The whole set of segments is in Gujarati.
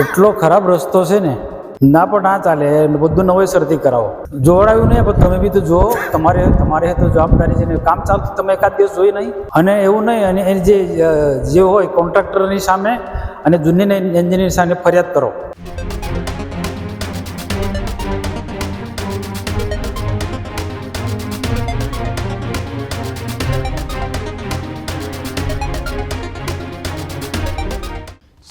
એટલો ખરાબ રસ્તો છે ને. ના, પણ ના ચાલે. બધું નવેસરથી કરાવો. જોવડાવ્યું નહીં પણ તમે બી તો જો તમારે તમારે તો જવાબદારી છે ને. કામ ચાલતું તમે એકાદ દિવસ જોઈ નહીં. અને એવું નહીં, અને એ જે જે હોય, કોન્ટ્રાક્ટરની સામે, અને જુનિયર એન્જિનિયર સામે ફરિયાદ કરો.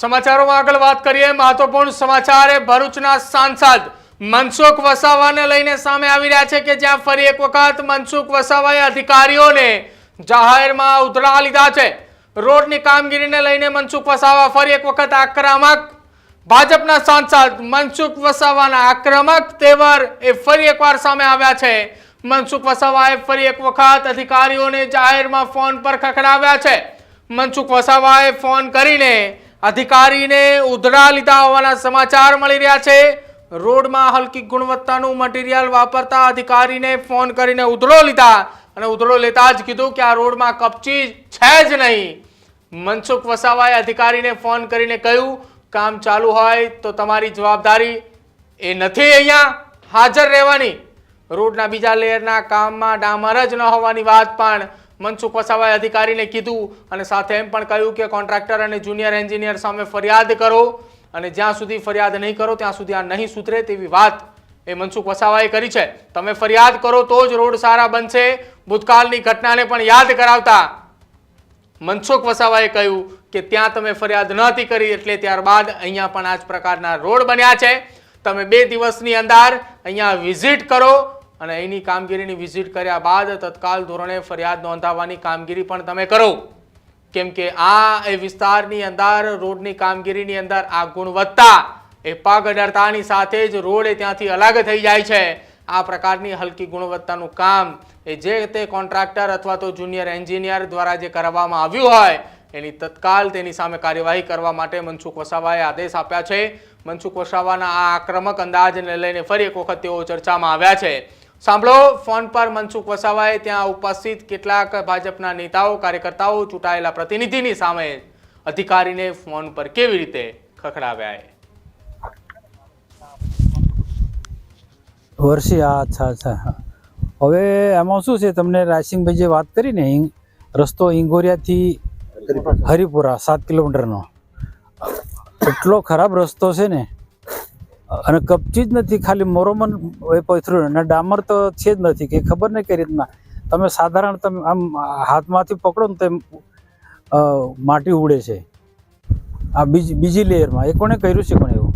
સમાચારોમાં આગળ વાત કરીએ. મહત્વપૂર્ણ સમાચાર એ ભરૂચના સાંસદ મનસુખ વસાવાને લઈને સામે આવી રહ્યા છે કે જ્યાં ફરી એક વખત મનસુખ વસાવાએ અધિકારીઓને જાહેરમાં ઉધડા લીધા છે. રોડની કામગીરીને લઈને મનસુખ વસાવા ફરી એક વખત આક્રમક. ભાજપના સાંસદ મનસુખ વસાવાના આક્રમક તેવર એ ફરી એકવાર સામે આવ્યા છે. મનસુખ વસાવાએ ફરી એક વખત અધિકારીઓને જાહેરમાં ફોન પર ખખડાવ્યા છે. મનસુખ વસાવાએ ફોન કરીને અધિકારીને ઉધડા લીધા હોવાના સમાચાર મળી રહ્યા છે. રોડમાં હલકી ગુણવત્તાનું મટીરિયલ વાપરતા અધિકારીને ફોન કરીને ઉધડો લીધા અને ઉધડો લેતા જ કીધું કે આ રોડમાં કપચી છે જ નહીં. મનસુખ વસાવાએ અધિકારીને ફોન કરીને કહ્યું, કામ ચાલુ હોય તો તમારી જવાબદારી એ નથી અહીંયા હાજર રહેવાની. રોડના બીજા લેયરના કામમાં ડામર જ ન હોવાની વાત પણ મનસુખ વસાવાએ અધિકારીને કીધું અને સાથે એમ પણ કહ્યું કે કોન્ટ્રાક્ટર અને જુનિયર એન્જિનિયર સામે ફરિયાદ કરો અને જ્યાં સુધી ફરિયાદ નહીં કરો, ત્યાં સુધી આ નહીં સુધરે તેવી વાત એ મનસુખ વસાવાએ કરી છે. તમે ફરિયાદ કરો તો જ રોડ સારા બનશે. ભૂતકાળની ઘટનાને પણ યાદ કરાવતા મનસુખ વસાવાએ કહ્યું કે ત્યાં તમે ફરિયાદ નહોતી કરી એટલે ત્યારબાદ અહીંયા પણ આ જ પ્રકારના રોડ બન્યા છે. તમે બે દિવસની અંદર અહીંયા વિઝિટ કરો અને અહીંની કામગીરીની વિઝિટ કર્યા બાદ તત્કાલ ધોરણે ફરિયાદ નોંધાવવાની કામગીરી પણ તમે કરો. કેમ કે આ એ વિસ્તારની અંદર, રોડની કામગીરીની અંદર આ ગુણવત્તા એ પગ અડરતાની સાથે જ રોડ એ ત્યાંથી અલગ થઈ જાય છે. આ પ્રકારની હલકી ગુણવત્તાનું કામ એ જે તે કોન્ટ્રાક્ટર અથવા તો જુનિયર એન્જિનિયર દ્વારા જે કરવામાં આવ્યું હોય, એની તત્કાલ તેની સામે કાર્યવાહી કરવા માટે મનસુખ વસાવાએ આદેશ આપ્યા છે. મનસુખ વસાવાના આ આક્રમક અંદાજને લઈને ફરી એક વખત તેઓ ચર્ચામાં આવ્યા છે. સાંભળો, ફોન પર મનસુખ વસાવાએ ત્યાં ઉપસ્થિત કેટલાક ભાજપના નેતાઓ, કાર્યકર્તાઓ, ચૂંટાયેલા પ્રતિનિધિની સામે અધિકારીને ફોન પર કેવી રીતે ખખડાવ્યા વર્ષી હા અચ્છા અચ્છા. હવે એમાં શું છે? તમને રાયસિંગભાઈ જે વાત કરી ને રસ્તો ઇંગોરિયાથી હરિપુરા, સાત કિલોમીટરનો. એટલો ખરાબ રસ્તો છે ને અને કપચી જ નથી ખાલી મોરોમન એ પથરું અને ડામર તો છે જ નથી કે ખબર નહીં કઈ રીતના. તમે સાધારણ તમે આમ હાથમાંથી પકડો ને તેમ માટી ઉડે છે. આ બીજી બીજી લેયરમાં. એ કોણે કર્યું છે કોણે એવું?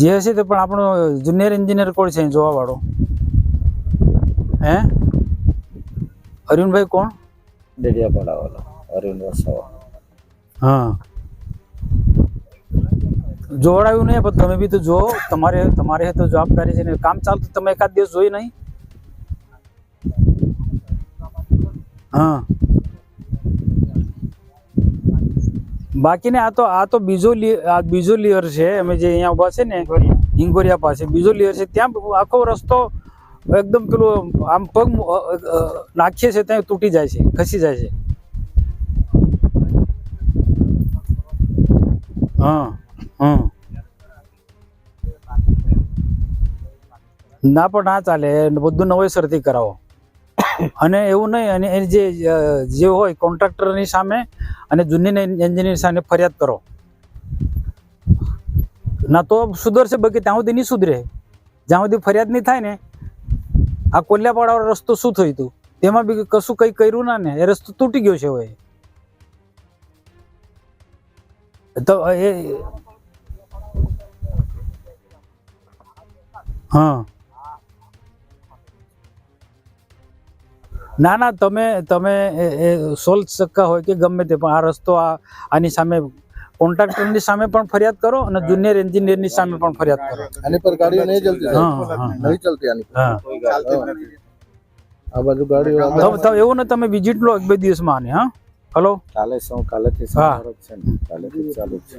જે હશે તે પણ આપણો જુનિયર એન્જિનિયર કોણ છે જોવાવાળો? હે? અરુણભાઈ કોણ? ડેડિયાપાડાવાળા અરુણ વસાવા. હા. જોવડાવ્યું નહીં, પણ તમે બી તો જો, તમારે તમારે તો જવાબદારી છે ને, કામ ચાલતું તમે એકાદ દિવસ જોઈ નહીં. હા. બાકીને આ તો આ તો બીજો આ બીજો લેયર છે, અમે જે અહીંયા ઊભા છે ને, હિંગોરિયા પાસે, બીજો લેયર છે, ત્યાં આખો રસ્તો એકદમ પેલું, આમ પગ નાખીએ છે ત્યાં તૂટી જાય છે, ખસી જાય છે. હા. હા. ના, પણ ના ચાલે. બધું નવેસરથી કરાવો. અને એવું નહીં, અને એ જે જે હોય, કોન્ટ્રાક્ટરની સામે અને જૂની એન્જિનિયર સામે ફરિયાદ કરો. ના તો સુધરશે બાકી, ત્યાં સુધી નહીં સુધરે. જ્યાં સુધી ફરિયાદ નહીં થાય ને, આ કોલ્યાપાડાવાળો રસ્તો શું થયું હતું તેમાં બી કશું કંઈ કર્યું ના ને, એ રસ્તો તૂટી ગયો છે હવે. તો એ હા. ના ના તમે તમે એ- એ સોલ શક્કા હોય કે ગમે તે પણ આ રસ્તો આ આની સામે કોન્ટ્રાક્ટરની સામે પણ ફરિયાદ કરો અને જુનિયર એન્જિનિયરની સામે પણ ફરિયાદ કરો. આની પર ગાડીઓ નહીં ચલતી નહીં ચલતી આની હા. આ બાજુ ગાડીઓ એવું ને તમે વિઝિટ લો એક બે દિવસમાં આને હા? હલો કાલે શું? કાલેથી હા. સવારે છે કાલે કાલેથી ચાલુ છે.